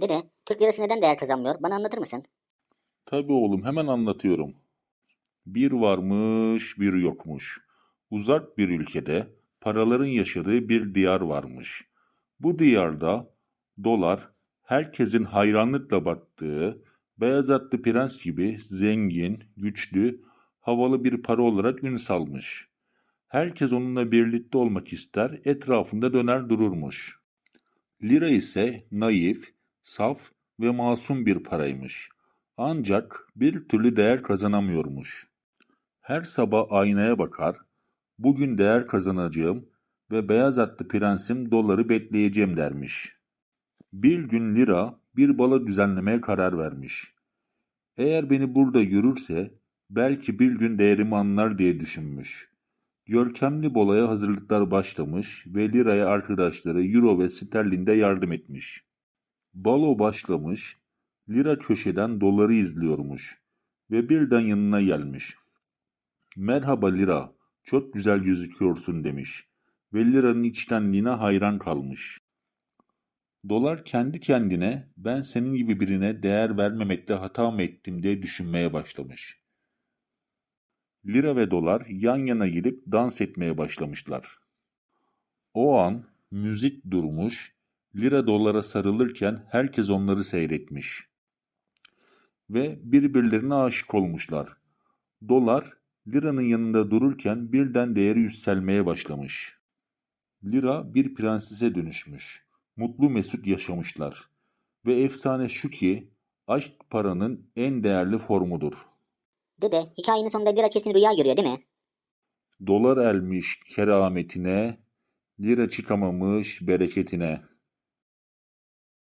Dede, Türk lirası neden değer kazanmıyor? Bana anlatır mısın? Tabii oğlum hemen anlatıyorum. Bir varmış bir yokmuş. Uzak bir ülkede paraların yaşadığı bir diyar varmış. Bu diyarda dolar herkesin hayranlıkla baktığı beyaz atlı prens gibi zengin, güçlü, havalı bir para olarak ün salmış. Herkes onunla birlikte olmak ister, etrafında döner dururmuş. Lira ise naif, saf ve masum bir paraymış. Ancak bir türlü değer kazanamıyormuş. Her sabah aynaya bakar, bugün değer kazanacağım ve beyaz atlı prensim doları bekleyeceğim dermiş. Bir gün lira bir bala düzenlemeye karar vermiş. Eğer beni burada görürse belki bir gün değerimi anlar diye düşünmüş. Görkemli bolaya hazırlıklar başlamış ve liraya arkadaşları euro ve sterlinde yardım etmiş. Balo başlamış, lira köşeden doları izliyormuş ve birden yanına gelmiş. Merhaba lira, çok güzel gözüküyorsun demiş ve liranın içtenliğine hayran kalmış. Dolar kendi kendine ben senin gibi birine değer vermemekte hata mı ettim diye düşünmeye başlamış. Lira ve dolar yan yana gelip dans etmeye başlamışlar. O an müzik durmuş, lira dolara sarılırken herkes onları seyretmiş. Ve birbirlerine aşık olmuşlar. Dolar liranın yanında dururken birden değeri yükselmeye başlamış. Lira bir prensese dönüşmüş. Mutlu mesut yaşamışlar. Ve efsane şu ki aşk paranın en değerli formudur. Dede, hikayenin sonunda lira kesin rüya görüyor değil mi? Dolar elmiş kerametine, lira çıkamamış bereketine.